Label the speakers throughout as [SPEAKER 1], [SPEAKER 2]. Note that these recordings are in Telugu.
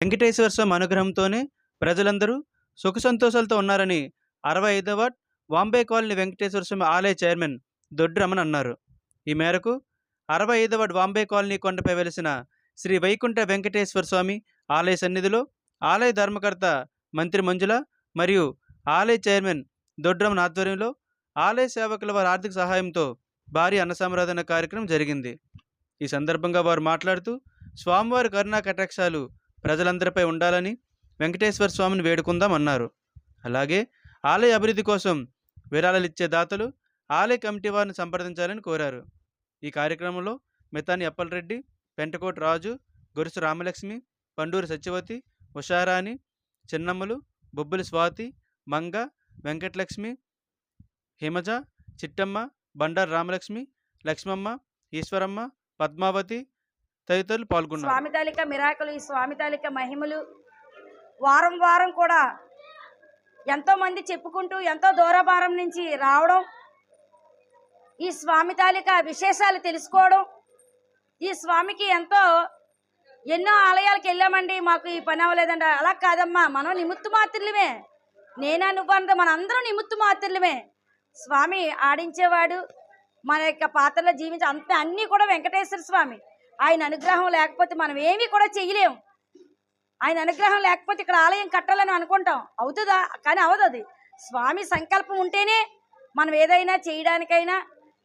[SPEAKER 1] వెంకటేశ్వర స్వామి అనుగ్రహంతోనే ప్రజలందరూ సుఖ సంతోషాలతో ఉన్నారని అరవై ఐదవ వాంబే కాలనీ వెంకటేశ్వర స్వామి ఆలయ చైర్మన్ దొడ్రమన్ అన్నారు. ఈ మేరకు అరవై ఐదవ వాంబే కాలనీ కొండపై వెలిసిన శ్రీ వైకుంఠ వెంకటేశ్వర స్వామి ఆలయ సన్నిధిలో ఆలయ ధర్మకర్త మంత్రి మంజుల మరియు ఆలయ చైర్మన్ దొడ్రమన్ ఆధ్వర్యంలో ఆలయ సేవకుల వారి ఆర్థిక సహాయంతో భారీ అన్నసంరాధన కార్యక్రమం జరిగింది. ఈ సందర్భంగా వారు మాట్లాడుతూ స్వామివారి కరుణా కటాక్షాలు ప్రజలందరిపై ఉండాలని వెంకటేశ్వర స్వామిని వేడుకుందామన్నారు అలాగే ఆలయ అభివృద్ధి కోసం విరాళాలు ఇచ్చే దాతలు ఆలయ కమిటీ వారిని సంప్రదించాలని కోరారు. ఈ కార్యక్రమంలో మితాని అప్పలరెడ్డి పెంటకోట రాజు గొరుసు రామలక్ష్మి పండూరి సత్యవతి ఉషారాణి చిన్నమ్మలు బొబ్బులి స్వాతి మంగ వెంకటలక్ష్మి హిమజ చిట్టమ్మ బండారు రామలక్ష్మి లక్ష్మమ్మ ఈశ్వరమ్మ పద్మావతి తదితరులు పాల్గొన్నారు.
[SPEAKER 2] స్వామి తాలిక మిరాకులు ఈ స్వామి తాలిక మహిమలు వారం వారం కూడా ఎంతో మంది చెప్పుకుంటూ ఎంతో దూరభారం నుంచి రావడం ఈ స్వామి తాలిక విశేషాలు తెలుసుకోవడం ఈ స్వామికి ఎంతో ఎన్నో ఆలయాలకు వెళ్ళామండి. మాకు ఈ పని అవ్వలేదండి. అలా కాదమ్మా మనం నిమిత్త మాత్రులమే నేనా నువ్వు మన అందరం నిమిత్త మాత్రులమే స్వామి ఆడించేవాడు మన యొక్క పాత్రలో జీవించే అంత అన్నీ కూడా వెంకటేశ్వర స్వామి. ఆయన అనుగ్రహం లేకపోతే మనం ఏమీ కూడా చెయ్యలేము ఆయన అనుగ్రహం లేకపోతే ఇక్కడ ఆలయం కట్టాలని అనుకుంటాం. అవుతుందా? కానీ అవదు అది స్వామి సంకల్పం ఉంటేనే మనం ఏదైనా చేయడానికైనా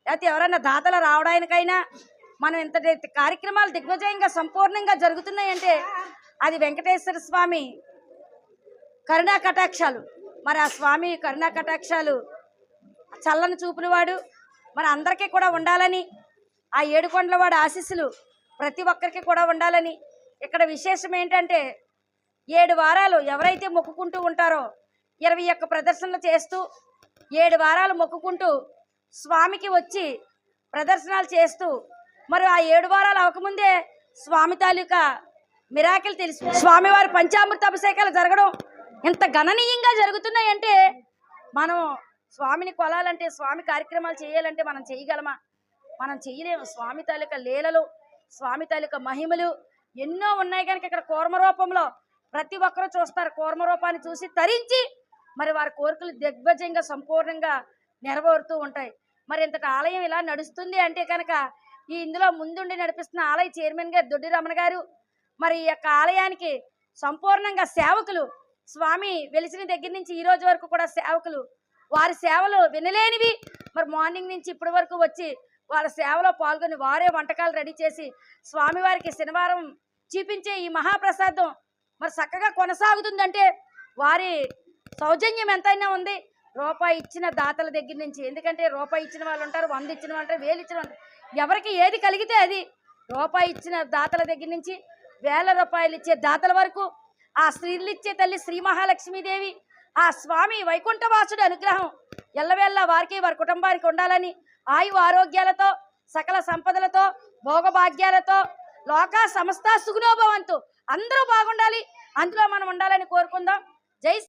[SPEAKER 2] లేకపోతే ఎవరైనా దాతలు రావడానికైనా మనం ఇంత కార్యక్రమాలు దిగ్విజయంగా సంపూర్ణంగా జరుగుతున్నాయంటే అది వెంకటేశ్వర స్వామి కరుణా కటాక్షాలు. మరి ఆ స్వామి కరుణా కటాక్షాలు చల్లని చూపుల మన అందరికీ కూడా ఉండాలని ఆ ఏడుకొండలవాడు ఆశీస్సులు ప్రతి ఒక్కరికి కూడా ఉండాలని. ఇక్కడ విశేషం ఏంటంటే ఏడు వారాలు ఎవరైతే మొక్కుకుంటూ ఉంటారో ఇరవై ఒక్క ప్రదర్శనలు చేస్తూ ఏడు వారాలు మొక్కుకుంటూ స్వామికి వచ్చి ప్రదర్శనలు చేస్తూ మరి ఆ ఏడు వారాలు అవ్వకముందే స్వామి తాలూకా మిరాకిల్ తెలుసు స్వామివారి పంచామృత అభిషేకాలు జరగడం ఇంత గణనీయంగా జరుగుతున్నాయంటే మనం స్వామిని కొలాలంటే స్వామి కార్యక్రమాలు చేయాలంటే మనం చేయగలమా? మనం చేయలేము. స్వామి తాలూకా లీలలు స్వామి తాలూకా మహిమలు ఎన్నో ఉన్నాయి కనుక ఇక్కడ కూర్మ రూపంలో ప్రతి ఒక్కరూ చూస్తారు. కూర్మ రూపాన్ని చూసి తరించి మరి వారి కోరికలు దిగ్భజంగా సంపూర్ణంగా నెరవేరుతూ ఉంటాయి. మరి ఇంతటి ఆలయం ఇలా నడుస్తుంది అంటే కనుక ఈ ఇందులో ముందుండి నడిపిస్తున్న ఆలయ చైర్మన్ గారు దొడ్డి రమణ గారు మరి ఈ యొక్క ఆలయానికి సంపూర్ణంగా సేవకులు స్వామి వెలిసిన దగ్గర నుంచి ఈ రోజు వరకు కూడా సేవకులు వారి సేవలు వినలేనివి. మరి మార్నింగ్ నుంచి ఇప్పటి వరకు వచ్చి వాళ్ళ సేవలో పాల్గొని వారే వంటకాలు రెడీ చేసి స్వామివారికి శనివారం చూపించే ఈ మహాప్రసాదం మరి చక్కగా కొనసాగుతుందంటే వారి సౌజన్యం ఎంతైనా ఉంది. రూపాయి ఇచ్చిన దాతల దగ్గర నుంచి ఎందుకంటే రూపాయి ఇచ్చిన వాళ్ళు ఉంటారు వంద ఇచ్చిన వాళ్ళు ఉంటారు వేలు ఇచ్చిన వాళ్ళు ఎవరికి ఏది కలిగితే అది రూపాయి ఇచ్చిన దాతల దగ్గర నుంచి వేల రూపాయలు ఇచ్చే దాతల వరకు ఆ స్త్రీలు ఇచ్చే తల్లి శ్రీ మహాలక్ష్మీదేవి ఆ స్వామి వైకుంఠవాసుడి అనుగ్రహం ఎల్లవేళ్ళ వారికి వారి కుటుంబానికి ఉండాలని ఆయు ఆరోగ్యాలతో సకల సంపదలతో భోగభాగ్యాలతో లోక సమస్త సుగుణోభవంతు. అందరూ బాగుండాలి. అందులో మనం ఉండాలని కోరుకుందాం. జై